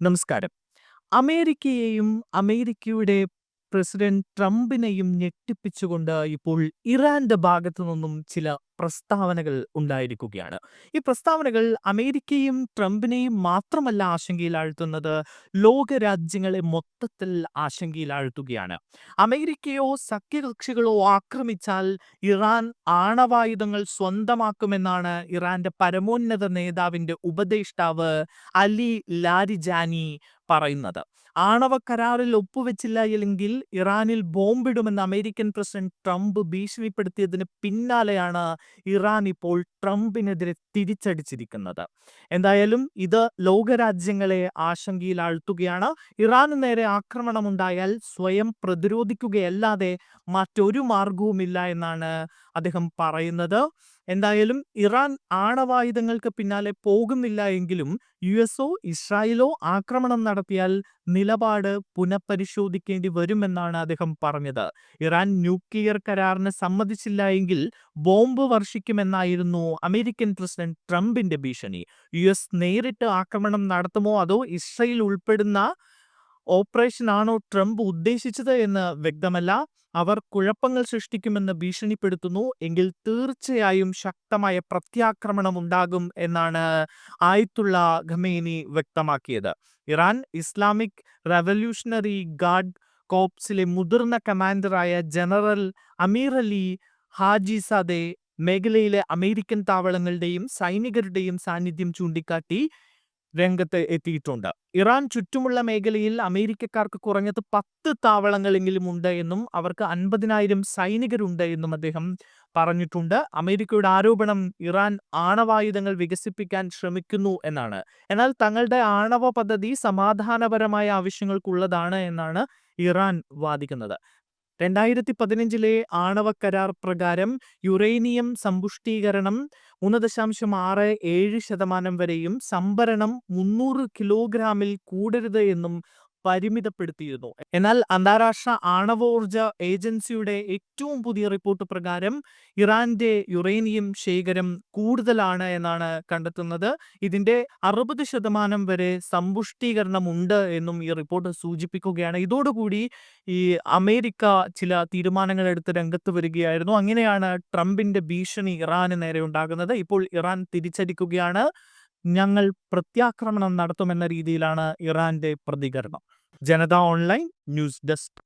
നമസ്കാരം. അമേരിക്കയെയും അമേരിക്കയുടെ പ്രസിഡന്റ് ട്രംപിനെയും ഞെട്ടിപ്പിച്ചുകൊണ്ട് ഇപ്പോൾ ഇറാന്റെ ഭാഗത്തു നിന്നും ചില പ്രസ്താവനകൾ ഉണ്ടായിരിക്കുകയാണ്. ഈ പ്രസ്താവനകൾ അമേരിക്കയും ട്രംപിനെയും മാത്രമല്ല ആശങ്കയിലാഴ്ത്തുന്നത്, ലോക രാജ്യങ്ങളെ മൊത്തത്തിൽ ആശങ്കയിലാഴ്ത്തുകയാണ്. അമേരിക്കയോ സഖ്യകക്ഷികളോ ആക്രമിച്ചാൽ ഇറാൻ ആണവായുധങ്ങൾ സ്വന്തമാക്കുമെന്നാണ് ഇറാന്റെ പരമോന്നത നേതാവിന്റെ ഉപദേഷ്ടാവ് അലി ലാരിജാനി പറയുന്നത്. ആണവ കരാറിൽ ഒപ്പുവെച്ചില്ല എങ്കിൽ ഇറാനിൽ ബോംബിടുമെന്ന് അമേരിക്കൻ പ്രസിഡന്റ് ട്രംപ് ഭീഷണിപ്പെടുത്തിയതിന് പിന്നാലെയാണ് ഇറാൻ ഇപ്പോൾ ട്രംപിനെതിരെ തിരിച്ചടിച്ചിരിക്കുന്നത്. എന്തായാലും ഇത് ലോകരാജ്യങ്ങളെ ആശങ്കയിലാഴ്ത്തുകയാണ്. ഇറാന് നേരെ ആക്രമണമുണ്ടായാൽ സ്വയം പ്രതിരോധിക്കുകയല്ലാതെ മറ്റൊരു മാർഗവുമില്ല എന്നാണ് അദ്ദേഹം പറയുന്നത്. എന്തായാലും ഇറാൻ ആണവായുധങ്ങൾക്ക് പിന്നാലെ പോകുന്നില്ല എങ്കിലും യു എസോ ഇസ്രായേലോ ആക്രമണം നടത്തിയാൽ നിലപാട് പുനഃപരിശോധിക്കേണ്ടി വരുമെന്നാണ് അദ്ദേഹം പറഞ്ഞത്. ഇറാൻ ന്യൂക്ലിയർ കരാറിന് സമ്മതിച്ചില്ല എങ്കിൽ ബോംബ് വർഷിക്കുമെന്നായിരുന്നു അമേരിക്കൻ പ്രസിഡന്റ് ട്രംപിന്റെ ഭീഷണി. യുഎസ് നേരിട്ട് ആക്രമണം നടത്തുമോ അതോ ഇസ്രയേൽ ഉൾപ്പെടുന്ന ഓപ്പറേഷനാണോ ട്രംപ് ഉദ്ദേശിച്ചത് എന്ന് വ്യക്തമല്ല. അവർ കുഴപ്പങ്ങൾ സൃഷ്ടിക്കുമെന്ന് ഭീഷണിപ്പെടുത്തുന്നു എങ്കിൽ തീർച്ചയായും ശക്തമായ പ്രത്യാക്രമണം ഉണ്ടാകും എന്നാണ് ആയത്തുള്ള ഖമേനി വ്യക്തമാക്കിയത്. ഇറാൻ ഇസ്ലാമിക് റവല്യൂഷണറി ഗാർഡ് കോപ്സിലെ മുതിർന്ന കമാൻഡറായ general Amir Ali Haji Hajizadeh മേഖലയിലെ അമേരിക്കൻ താവളങ്ങളുടെയും സൈനികരുടെയും സാന്നിധ്യം ചൂണ്ടിക്കാട്ടി രംഗത്ത് എത്തിയിട്ടുണ്ട്. ഇറാൻ ചുറ്റുമുള്ള മേഖലയിൽ അമേരിക്കക്കാർക്ക് കുറഞ്ഞത് പത്ത് താവളങ്ങളെങ്കിലും ഉണ്ട് എന്നും അവർക്ക് അൻപതിനായിരം സൈനികരുണ്ട് എന്നും അദ്ദേഹം പറഞ്ഞിട്ടുണ്ട്. അമേരിക്കയുടെ ആരോപണം ഇറാൻ ആണവായുധങ്ങൾ വികസിപ്പിക്കാൻ ശ്രമിക്കുന്നു എന്നാണ്. എന്നാൽ തങ്ങളുടെ ആണവ പദ്ധതി സമാധാനപരമായ ആവശ്യങ്ങൾക്കുള്ളതാണ് എന്നാണ് ഇറാൻ വാദിക്കുന്നത്. രണ്ടായിരത്തി പതിനഞ്ചിലെ ആണവ കരാർ പ്രകാരം യുറേനിയം സമ്പുഷ്ടീകരണം മൂന്ന് ദശാംശം ആറ് ഏഴ് ശതമാനം വരെയും സംഭരണം മുന്നൂറ് കിലോഗ്രാമിൽ കൂടരുത് എന്നും പരിമിതപ്പെടുത്തിയിരുന്നു. എന്നാൽ അന്താരാഷ്ട്ര ആണവോർജ ഏജൻസിയുടെ ഏറ്റവും പുതിയ റിപ്പോർട്ട് പ്രകാരം ഇറാന്റെ യുറേനിയം ശേഖരം കൂടുതലാണ് എന്നാണ് കണ്ടെത്തുന്നത്. ഇതിന്റെ അറുപത് ശതമാനം വരെ സമ്പുഷ്ടീകരണമുണ്ട് എന്നും ഈ റിപ്പോർട്ട് സൂചിപ്പിക്കുകയാണ്. ഇതോടുകൂടി ഈ അമേരിക്ക ചില തീരുമാനങ്ങൾ എടുത്ത് രംഗത്ത് വരികയായിരുന്നു. അങ്ങനെയാണ് ട്രംപിന്റെ ഭീഷണി ഇറാന് നേരെ ഉണ്ടാകുന്നത്. ഇപ്പോൾ ഇറാൻ തിരിച്ചടിക്കുകയാണ്. ഞങ്ങൾ പ്രത്യാക്രമണം നടത്തുമെന്ന രീതിയിലാണ് ഇറാന്റെ പ്രതികരണം. ജനത ഓൺലൈൻ ന്യൂസ് ഡെസ്ക്